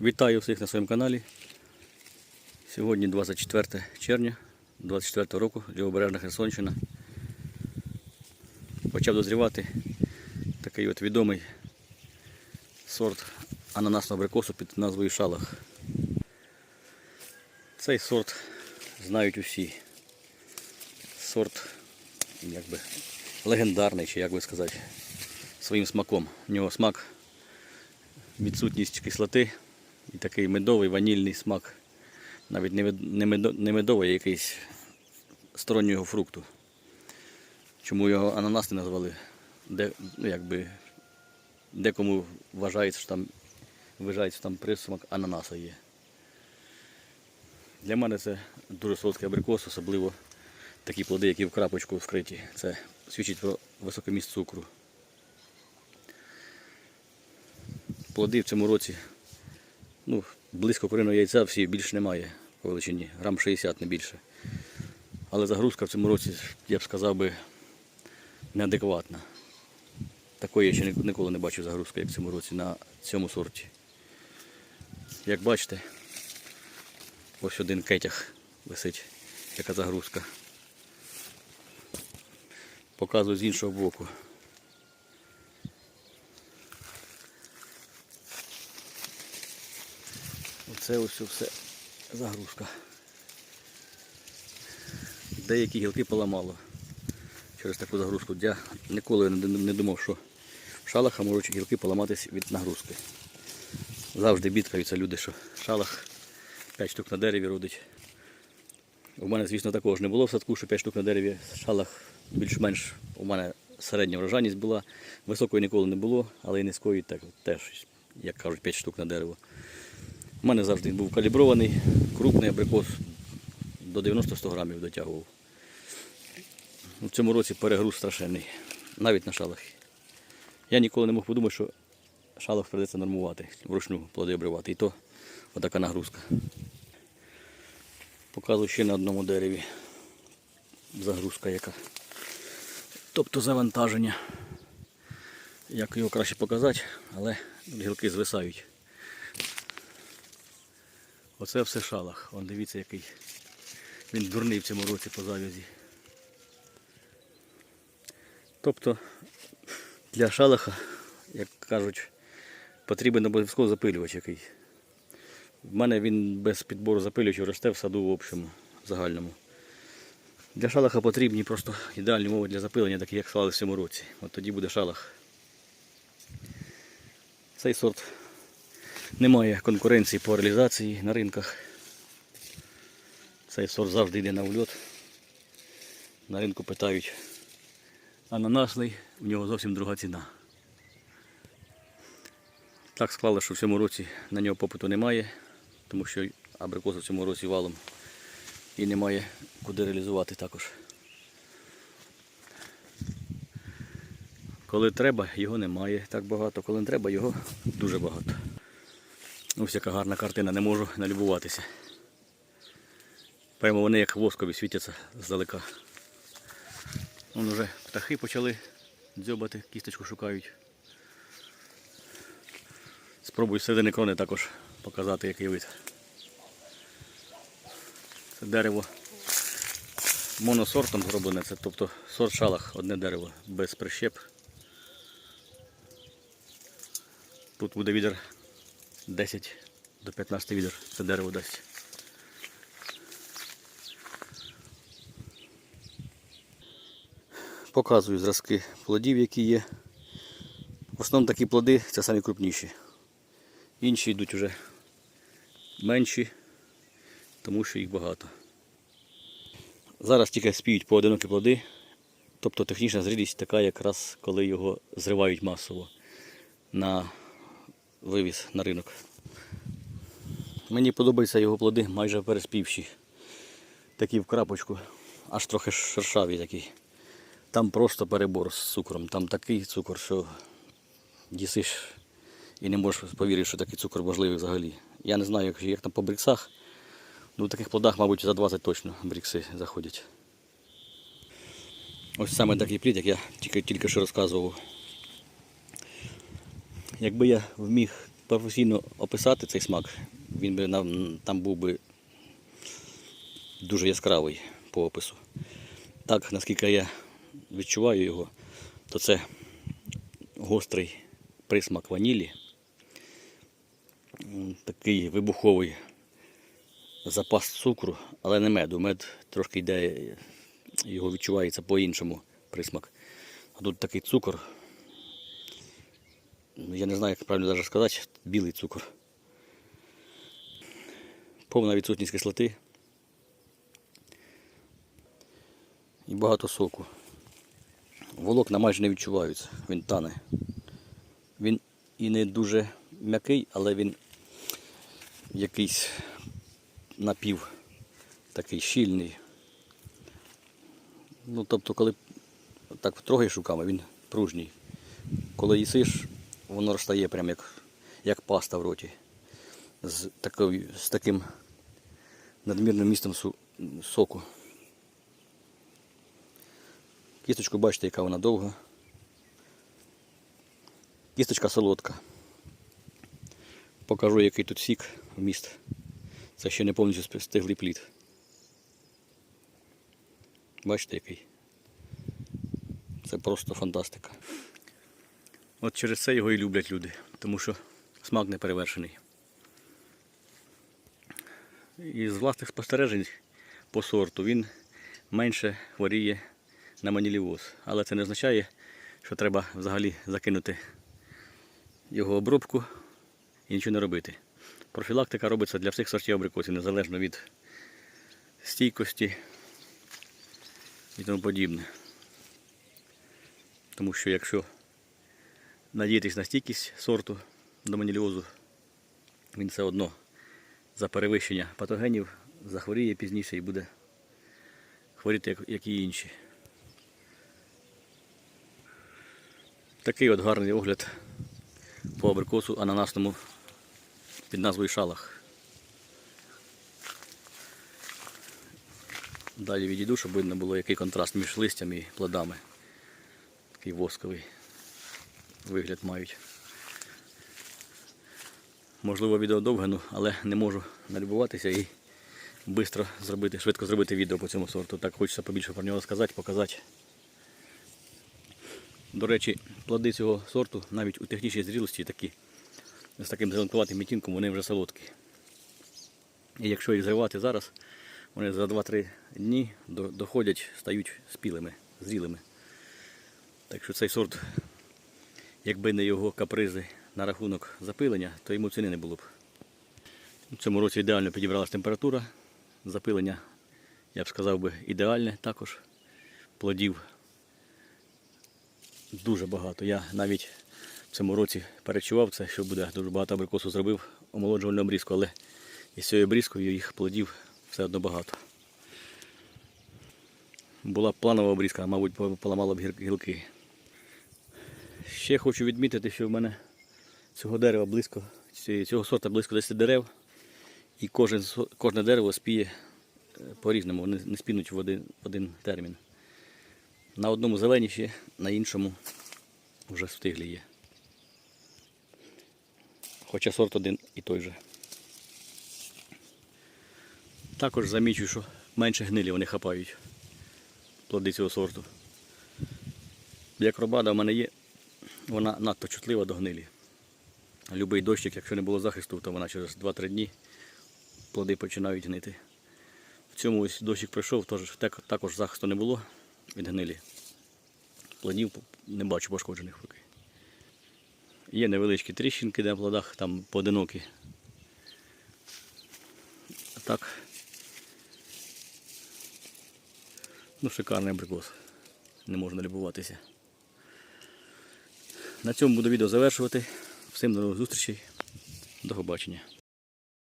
Вітаю всіх на своєму каналі. Сьогодні 24 червня 24 року, Лівобережна Херсонщина. Почав дозрівати такий от відомий сорт ананасного абрикосу під назвою Шалах. Цей сорт знають усі. Сорт якби легендарний, чи як би сказати, своїм смаком. У нього смак відсутність кислоти і такий медовий ванільний смак. Навіть не не медо- не медовий, а якийсь стороннього фрукту. Чому його ананас не назвали? Де, ну, якби, декому вважається, що там, вважається, що там присмак ананаса є. Для мене це дуже солодкий абрикос, особливо такі плоди, які в крапочку вкриті. Це свідчить про високий міст цукру. Плоди в цьому році ну, близько куриного яйця всі більше немає по величині, грам 60 не більше. Але загрузка в цьому році, я б сказав би, неадекватна. Такої я ще ніколи не бачив загрузки, як в цьому році на цьому сорті. Як бачите, ось один кетяг висить, яка загрузка. Показую з іншого боку. Оце ось все загрузка. Деякі гілки поламало через таку загрузку. Я ніколи не думав, що в шалаха можуть гілки поламатись від нагрузки. Завжди бідкаються люди, що шалах 5 штук на дереві родить. У мене, звісно, такого ж не було в садку, що 5 штук на дереві. Шалах більш-менш у мене середня врожайність була. Високої ніколи не було, але і низької так, теж, як кажуть, 5 штук на дерево. У мене завжди був калібрований, крупний абрикос до 90-100 грамів дотягував. У цьому році перегруз страшенний, навіть на шалахи. Я ніколи не мог подумати, що шалах придеться нормувати, вручну плоди обривати. І то отака нагрузка. Показую ще на одному дереві загрузка яка. Тобто завантаження. Як його краще показати, але гілки звисають. Оце все шалах. Вон дивіться, який він дурний в цьому році по завязі. Тобто для шалаха, як кажуть, потрібен обов'язково запилювач який. В мене він без підбору запилювачів росте в саду в общому, загальному. Для шалаха потрібні просто ідеальні умови для запилення, такі як склали в цьому році. От тоді буде шалах. Цей сорт немає конкуренції по реалізації на ринках. Цей сорт завжди йде на ульот. На ринку питають ананасний, в нього зовсім друга ціна. Так склало, що в цьому році на нього попиту немає, тому що абрикоси в цьому році валом і немає куди реалізувати також. Коли треба, його немає так багато, коли не треба, його дуже багато. Ось яка гарна картина, не можу налюбуватися. Прямо вони як воскові світяться здалека. Вон уже птахи почали дзьобати, кісточку шукають. Спробую середини крони також показати, який вид. Це дерево моносортом зроблене, це тобто сорт шалах, одне дерево, без прищеп. Тут буде відер 10 до 15 відер це дерево дасть. Показую зразки плодів, які є. В основному такі плоди це самі крупніші. Інші йдуть вже менші, тому що їх багато. Зараз тільки спіють поодинокі плоди, тобто технічна зрілість така якраз коли його зривають масово на вивіз на ринок. Мені подобаються його плоди майже переспівші. Такі в крапочку, аж трохи шершаві такі. Там просто перебор з цукром. Там такий цукор, що їсиш і не можеш повірити, що такий цукор можливий взагалі. Я не знаю, як, як там по бріксах. Ну, в таких плодах, мабуть, за 20 точно брікси заходять. Ось саме такий плід, як я тільки, тільки що розказував. Якби я вміг професійно описати цей смак, він би там був би дуже яскравий по опису. Так, наскільки я відчуваю його, то це гострий присмак ванілі, такий вибуховий запас цукру, але не меду. Мед трошки йде, його відчувається по-іншому присмак. А тут такий цукор. Ну, Я не знаю, як правильно навіть сказати, білий цукор. Повна відсутність кислоти. І багато соку. Волокна майже не відчуваються, він тане. Він і не дуже м'який, але він якийсь напів такий щільний. Ну, тобто, коли так трогаєш руками, він пружній. Коли їсиш, воно розстає прям як, як паста в роті. З, такою, з таким надмірним містом соку. Кісточку бачите, яка вона довга. Кісточка солодка. Покажу, який тут сік вміст. Це ще не повністю стиглий плід. Бачите, який? Це просто фантастика. От через це його і люблять люди, тому що смак не перевершений. І з власних спостережень по сорту він менше хворіє на манілівоз. Але це не означає, що треба взагалі закинути його обробку і нічого не робити. Профілактика робиться для всіх сортів абрикосів, незалежно від стійкості і тому подібне. Тому що якщо надіятись на стійкість сорту до маніліозу, він все одно перевищення патогенів захворіє пізніше і буде хворіти, як, і інші. Такий от гарний огляд по абрикосу ананасному під назвою шалах. Далі відійду, щоб видно було, який контраст між листям і плодами. Такий восковий вигляд мають. Можливо, відео довге, ну, але не можу налюбуватися і швидко зробити, швидко зробити відео по цьому сорту. Так хочеться побільше про нього сказати, показати. До речі, плоди цього сорту навіть у технічній зрілості такі, з таким зеленкуватим відтінком, вони вже солодкі. І якщо їх зривати зараз, вони за 2-3 дні доходять, стають спілими, зрілими. Так що цей сорт, якби не його капризи на рахунок запилення, то йому ціни не було б. У цьому році ідеально підібралась температура. Запилення, я б сказав би, ідеальне також. Плодів дуже багато. Я навіть в цьому році перечував це, що буде дуже багато абрикосу зробив омолоджувальну обрізку, але із цією обрізкою їх плодів все одно багато. Була планова обрізка, мабуть, по- поламала б гілки. Ще хочу відмітити, що в мене цього дерева близько, цього сорта близько 10 дерев, і кожен, кожне дерево спіє е, по-різному, вони не спінуть в один, в один термін. На одному зеленіші, на іншому вже встиглі є. Хоча сорт один і той же. Також замічу, що менше гнилі вони хапають плоди цього сорту. Як робада в мене є, вона надто чутлива до гнилі. Любий дощик, якщо не було захисту, то вона через 2-3 дні плоди починають гнити. В цьому ось дощик пройшов, тож також захисту не було від гнилі. Плодів не бачу пошкоджених поки. Є невеличкі тріщинки на плодах, там поодинокі. А так. Ну, шикарний абрикос. Не можна любуватися. На цьому буду відео завершувати. Всім до нових зустрічей. До побачення.